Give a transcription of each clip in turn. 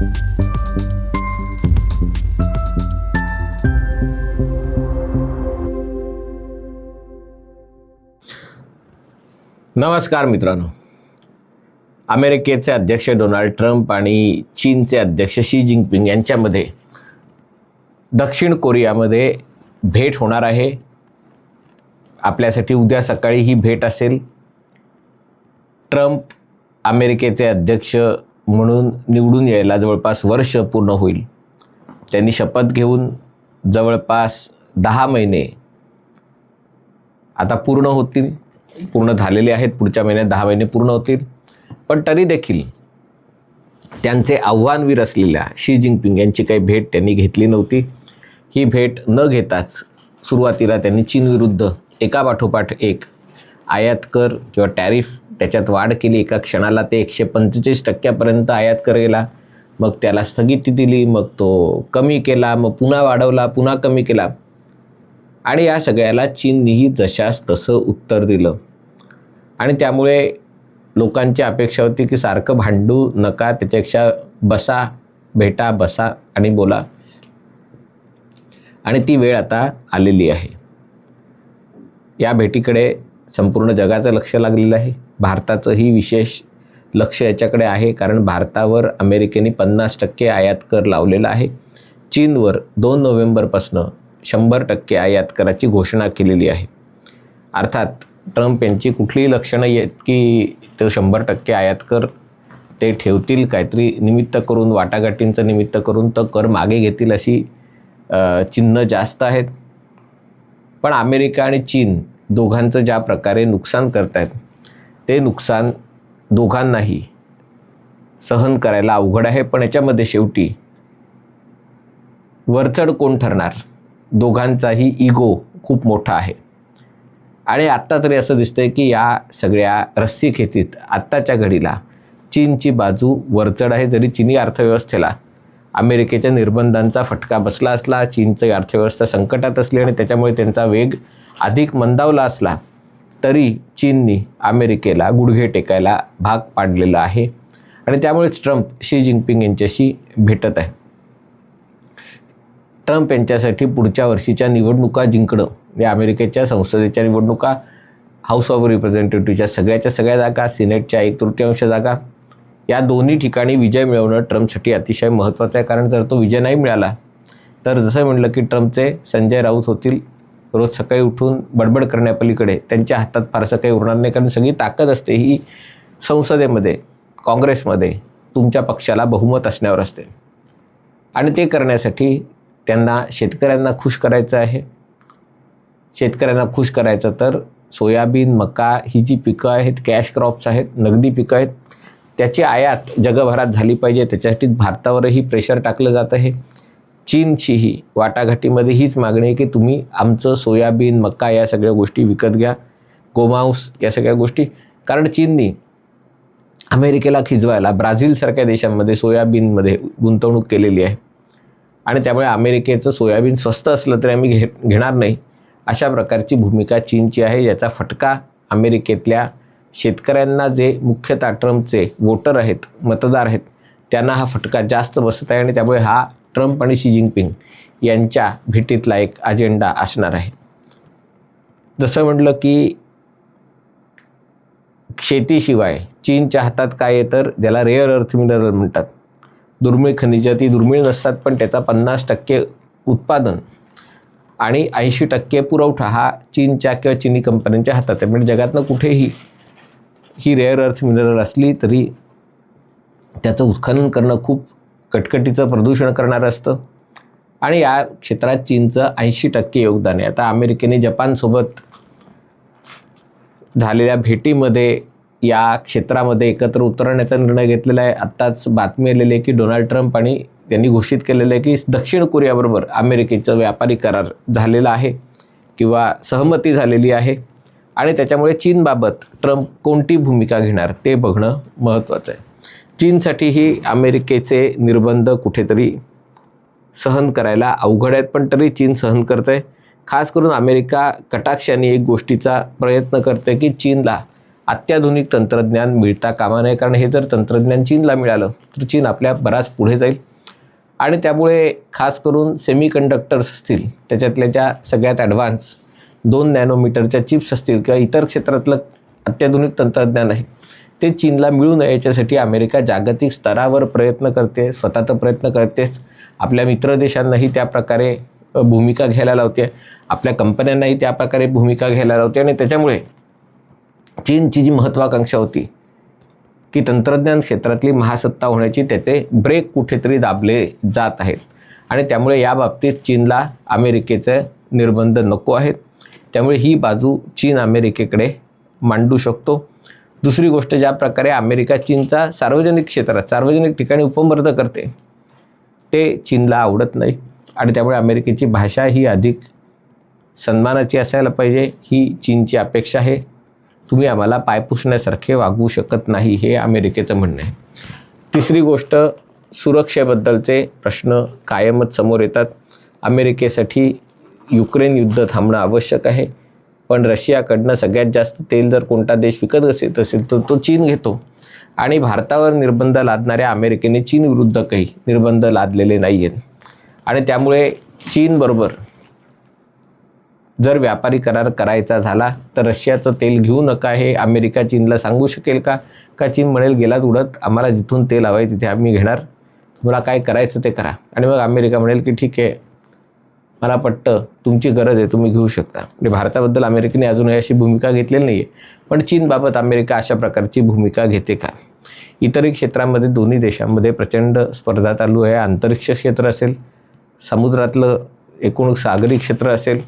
नमस्कार मित्रांनो. अमेरिकेचे अध्यक्ष डोनाल्ड ट्रम्प आणि चीनचे अध्यक्ष शी जिनपिंग यांच्यामध्ये दक्षिण कोरियामध्ये भेट होणार आहे. आपल्यासाठी उद्या सकाळी ही भेट असेल. ट्रम्प अमेरिकेचे अध्यक्ष म्हणून निवडून यायला जवळपास वर्ष पूर्ण होईल. त्यांनी शपथ घेऊन जवळपास दहा महिने आता पूर्ण होतील. पूर्ण झालेले आहेत. पुढच्या महिन्यात दहा महिने पूर्ण होतील. पण तरी देखील त्यांचे आव्हानवीर असलेल्या शी जिनपिंग यांची काही भेट त्यांनी घेतली नव्हती. ही भेट न घेताच सुरुवातीला त्यांनी चीनविरुद्ध एका पाठोपाठ एक आयात कर किंवा टॅरिफ त्याच्यात वाढ केली एका क्षणाला ते एकशे पंचेचाळीस टक्क्यापर्यंत आयात कर गेला. मग त्याला स्थगिती दिली मग तो कमी केला मग पुन्हा वाढवला पुन्हा कमी केला. आणि या सगळ्याला चीननेही जशास तसं उत्तर दिलं. आणि त्यामुळे लोकांची अपेक्षा होती की सारखं भांडू नका त्याच्यापेक्षा बसा भेटा बसा आणि बोला. आणि ती वेळ आता आलेली आहे. या भेटीकडे संपूर्ण जगाचं लक्ष लागलेलं आहे. भारताचंही विशेष लक्ष याच्याकडे आहे कारण भारतावर अमेरिकेने पन्नास टक्के आयात कर लावलेला आहे. चीनवर दोन नोव्हेंबरपासनं शंभर टक्के आयात कराची घोषणा केलेली आहे. अर्थात ट्रम्प यांची कुठलीही लक्षणं येत की ते शंभर टक्के आयात कर ते ठेवतील काहीतरी निमित्त करून वाटाघाटींचं निमित्त करून तर कर मागे घेतील अशी चिन्ह जास्त आहेत. पण अमेरिका आणि चीन दोघांचं ज्या प्रकारे नुकसान करत आहेत ते नुकसान दोघांनाही सहन करायला अवघड आहे. पण याच्यामध्ये शेवटी वरचढ कोण ठरणार? दोघांचाही इगो खूप मोठा आहे. आणि आत्ता तरी असं दिसतंय की या सगळ्या रस्सी खेचीत आत्ताच्या घडीला चीनची बाजू वरचढ आहे. जरी चीनी अर्थव्यवस्थेला अमेरिकेच्या निर्बंधांचा फटका बसला असला चीनचं अर्थव्यवस्था संकटात असली आणि त्याच्यामुळे त्यांचा वेग अधिक मंदावला असला तरी चीननी अमेरिकेला गुडघे टेकायला भाग पाडलेला आहे. आणि त्यामुळेच ट्रम्प शी जिनपिंग यांच्याशी भेटत आहे ट्रम्प यांच्यासाठी पुढच्या वर्षीच्या निवडणुका जिंकणं या अमेरिकेच्या संसदेच्या निवडणुका हाऊस ऑफ रिप्रेझेंटेटिव्हच्या सगळ्याच्या सगळ्या जागा सिनेटच्या एक तृतीयांश जागा या दोन्ही ठिकाणी विजय मिळवणं ट्रम्पसाठी अतिशय महत्त्वाचं आहे. कारण जर तो विजय नाही मिळाला तर जसं म्हटलं की ट्रम्पचे संजय राऊत होतील रोज सकाळी उठून बडबड करण्यापलीकडे त्यांच्या हातात फारसं काही उरणार नाही कारण सगळी ताकद असते ही संसदेमध्ये काँग्रेसमध्ये तुमच्या पक्षाला बहुमत असण्यावर असते. आणि ते करण्यासाठी त्यांना शेतकऱ्यांना खुश करायचं आहे. शेतकऱ्यांना खुश करायचं तर सोयाबीन मका ही जी पिकं आहेत कॅश क्रॉप्स आहेत नगदी पिकं आहेत त्याची आयात जगभरात झाली पाहिजे. त्याच्यासाठी भारतावरही प्रेशर टाकलं जात आहे. चीनचीही वाटाघाटीमध्ये हीच मागणी आहे की तुम्ही आमचं सोयाबीन मक्का या सगळ्या गोष्टी विकत घ्या. गोमांस या सगळ्या गोष्टी. कारण चीननी अमेरिकेला खिजवायला ब्राझीलसारख्या देशांमध्ये सोयाबीनमध्ये गुंतवणूक केलेली आहे. आणि त्यामुळे अमेरिकेचं सोयाबीन स्वस्त असलं तरी आम्ही घे घेणार नाही. अशा प्रकारची भूमिका चीनची आहे. याचा फटका अमेरिकेतल्या शेतकऱ्यांना जे मुख्यतः ट्रम्पचे वोटर आहेत मतदार आहेत त्यांना हा फटका जास्त बसत आहे आणि त्यामुळे हा ट्रम्प आणि शी जिनपिंग यांच्या भेटीतला एक अजेंडा असणार आहे. जसं म्हटलं की शेतीशिवाय चीनच्या हातात काय आहे तर ज्याला रेअर अर्थ मिनरल म्हणतात. दुर्मिळ खनिजं ती दुर्मिळ नसतात पण त्याचा पन्नास टक्के उत्पादन आणि ऐंशी टक्के पुरवठा हा चीनच्या किंवा चिनी कंपन्यांच्या हातात आहे. म्हणजे जगातनं कुठेही ही रेअर अर्थ मिनरल असली तरी त्याचं उत्खनन करणं खूप कटकटीचं प्रदूषण करणारं असतं? आणि या क्षेत्रात चीनचं ऐंशी टक्के योगदान आहे. आता अमेरिकेने जपानसोबत झालेल्या भेटीमध्ये या क्षेत्रामध्ये एकत्र उतरण्याचा निर्णय घेतलेला आहे. आत्ताच बातमी आलेली आहे की डोनाल्ड ट्रम्प आणि त्यांनी घोषित केलेलं आहे की दक्षिण कोरियाबरोबर अमेरिकेचं व्यापारी करार झालेला आहे किंवा सहमती झालेली आहे. आणि त्याच्यामुळे चीनबाबत ट्रम्प कोणती भूमिका घेणार ते बघणं महत्त्वाचं आहे. चीनसाठीही अमेरिकेचे निर्बंध कुठेतरी सहन करायला अवघड आहेत पण तरी चीन सहन करते खास करून अमेरिका कटाक्षाने एक गोष्टीचा प्रयत्न करते की चीनला अत्याधुनिक तंत्रज्ञान मिळता कामा नये कारण हे जर तंत्रज्ञान चीनला मिळालं तर चीन आपल्या बराच पुढे जाईल. आणि त्यामुळे खास करून सेमी कंडक्टर्स असतील त्याच्यातल्या ज्या सगळ्यात ॲडव्हान्स दोन नॅनोमीटरच्या चिप्स असतील किंवा इतर क्षेत्रातलं अत्याधुनिक तंत्रज्ञान आहे. ते चीनला मिळू नये याच्यासाठी अमेरिका जागतिक स्तरावर प्रयत्न करते स्वतः तर प्रयत्न करतेच आपल्या मित्र देशांनाही त्या प्रकारे भूमिका घ्यायला लावते. आपल्या कंपन्यांनाही त्या प्रकारे भूमिका घ्यायला लावते. आणि त्याच्यामुळे चीनची जी महत्त्वाकांक्षा होती की तंत्रज्ञान क्षेत्रातली महासत्ता होण्याची त्याचे ब्रेक कुठेतरी दाबले जात आहेत. आणि त्यामुळे या बाबतीत चीनला अमेरिकेचे निर्बंध नको आहेत. त्यामुळे ही बाजू चीन अमेरिकेकडे मांडू शकतो. दुसरी गोष्ट ज्या प्रकारे अमेरिका चीनचा सार्वजनिक क्षेत्रात सार्वजनिक ठिकाणी उपमर्द करते ते चीनला आवडत नाही. आणि त्यामुळे अमेरिकेची भाषा ही अधिक सन्मानाची असायला पाहिजे. ही चीनची अपेक्षा आहे. तुम्ही आम्हाला पाय पुसण्यासारखे वागवू शकत नाही हे अमेरिकेचं म्हणणं आहे. तिसरी गोष्ट सुरक्षेबद्दलचे प्रश्न कायमच समोर येतात. अमेरिकेसाठी युक्रेन युद्ध थांबणं आवश्यक आहे. पण रशियाकडनं सगळ्यात जास्त तेल जर कोणता देश विकत घेत असेल तर तो चीन घेतो. आणि भारतावर निर्बंध लादणाऱ्या अमेरिकेने चीन विरुद्ध काही निर्बंध लादलेले नाही आहेत आणि त्यामुळे चीनबरोबर जर व्यापारी करार करायचा झाला तर रशियाचं तेल घेऊ नका हे अमेरिका चीनला सांगू शकेल का? का चीन म्हणेल गेलात उडत आम्हाला जिथून तेल हवं आहे तिथे आम्ही घेणार. तुम्हाला काय करायचं ते करा. आणि मग अमेरिका म्हणेल की ठीक आहे मला पटतं तुमची गरज आहे तुम्ही घेऊ शकता. म्हणजे भारताबद्दल अमेरिकेने अजूनही अशी भूमिका घेतलेली नाही आहे पण चीनबाबत अमेरिका अशा प्रकारची भूमिका घेते का? इतरही क्षेत्रामध्ये दोन्ही देशांमध्ये प्रचंड स्पर्धा चालू आहे. अंतरिक्ष क्षेत्र असेल समुद्रातलं एकूण सागरी क्षेत्र असेल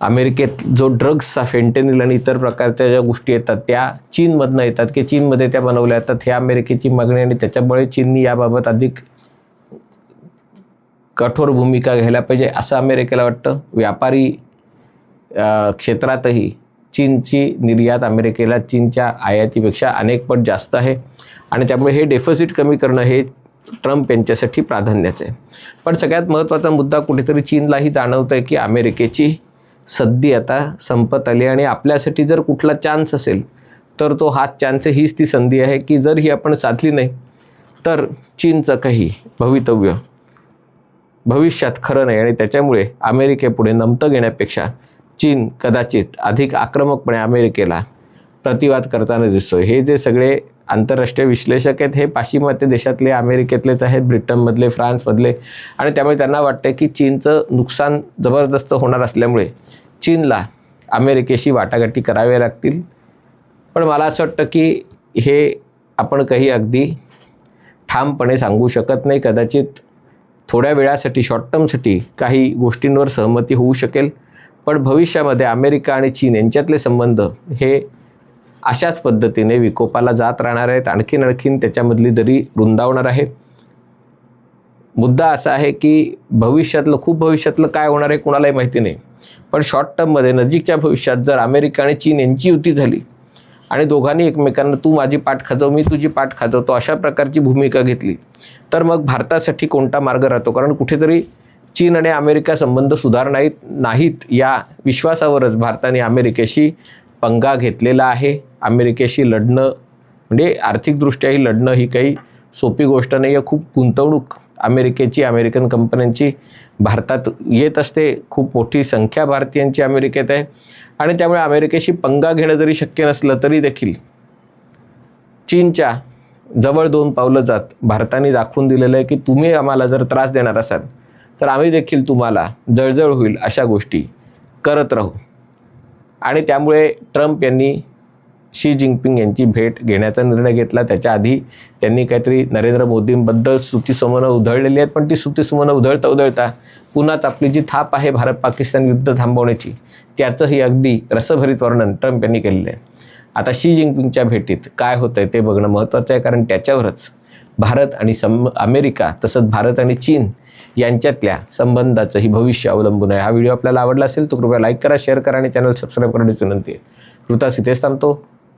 अमेरिकेत जो ड्रग्सचा फेंटेनिल आणि इतर प्रकारच्या ज्या गोष्टी येतात त्या चीनमधनं येतात की चीनमध्ये त्या बनवल्या जातात हे अमेरिकेची मागणी आणि त्याच्यामुळे चीननी याबाबत अधिक कठोर भूमिका घ्यायला पाहिजे असं अमेरिकेला वाटतं. व्यापारी क्षेत्रातही चीनची निर्यात अमेरिकेला चीनच्या आयातीपेक्षा अनेक पट जास्त आहे. आणि त्यामुळे हे डेफिसिट कमी करणं हे ट्रम्प यांच्यासाठी प्राधान्याचं आहे. पण सगळ्यात महत्त्वाचा मुद्दा कुठेतरी चीनलाही जाणवतं आहे की अमेरिकेची सद्दी आता संपत आली आणि आपल्यासाठी जर कुठला चान्स असेल तर तो हा चान्स हीच ती संधी आहे की जर ही आपण साधली नाही तर चीनचं काही भवितव्य भविष्यात खरं नाही आणि त्याच्यामुळे अमेरिकेपुढे नमतं घेण्यापेक्षा चीन कदाचित अधिक आक्रमकपणे अमेरिकेला प्रतिवाद करताना दिसतो हे जे सगळे आंतरराष्ट्रीय विश्लेषक आहेत हे पाश्चिमात्य देशातले अमेरिकेतलेच आहेत ब्रिटनमधले फ्रान्समधले. आणि त्यामुळे त्यांना वाटतं की चीनचं नुकसान जबरदस्त होणार असल्यामुळे चीनला अमेरिकेशी वाटाघाटी कराव्या लागतील. पण मला असं वाटतं की हे आपण काही अगदी ठामपणे सांगू शकत नाही. कदाचित थोड्या वेळासाठी शॉर्ट टर्मसाठी काही गोष्टींवर सहमती होऊ शकेल. पण भविष्यामध्ये अमेरिका आणि चीन यांच्यातले संबंध हे अशाच पद्धतीने विकोपाला जात राहणार आहेत. आणखीन आणखीन त्याच्यामधली दरी रुंदावणार आहे मुद्दा असा आहे की भविष्यातलं खूप भविष्यातलं काय होणार आहे कुणालाही माहिती नाही. पण शॉर्ट टर्ममध्ये नजीकच्या भविष्यात जर अमेरिका आणि चीन यांची युती झाली आणि दोघांनी एकमेकांना तू माझी पाठ खाजव मी तुझी पाठ खाजवतो अशा प्रकारची भूमिका घेतली. तर मग भारतासाठी कोणता मार्ग राहतो? कारण कुठेतरी चीन आणि अमेरिका संबंध सुधार नाहीत नाहीत या विश्वासावरच भारताने अमेरिकेशी पंगा घेतलेला आहे. अमेरिकेशी लढणं म्हणजे आर्थिकदृष्ट्याही लढणं ही काही सोपी गोष्ट नाही आहे खूप गुंतवणूक अमेरिकेची अमेरिकन कंपन्यांची भारतात येत असते. खूप मोठी संख्या भारतीयांची अमेरिकेत आहे. आणि त्यामुळे अमेरिकेशी पंगा घेणं जरी शक्य नसलं तरी देखील चीनच्या जवळ दोन पावलं जात. भारताने दाखवून दिलेलं आहे की तुम्ही आम्हाला जर त्रास देणार असाल तर आम्ही देखील तुम्हाला जळजळ होईल अशा गोष्टी करत राहू. आणि त्यामुळे ट्रम्प यांनी शी जिनपिंग यांची भेट घेण्याचा निर्णय घेतला. त्याच्या आधी त्यांनी काहीतरी नरेंद्र मोदींबद्दल स्तुतीसुमनं उधळलेली आहेत पण ती स्तुतीसुमनं उधळता उधळता पुन्हाच आपली जी थाप आहे भारत पाकिस्तान युद्ध थांबवण्याची त्याचंही अगदी रसभरीत वर्णन ट्रम्प यांनी केलेलं आहे. आता शी जिनपिंगच्या भेटीत काय होतं आहे ते बघणं महत्त्वाचं आहे कारण त्याच्यावरच भारत आणि सम अमेरिका तसंच भारत आणि चीन यांच्यातल्या संबंधाचंही भविष्य अवलंबून आहे. हा व्हिडिओ आपल्याला आवडला असेल तर कृपया लाईक करा शेअर करा आणि चॅनल सबस्क्राईब करण्याची विनंती आहे. कृता इथेच थांबतो.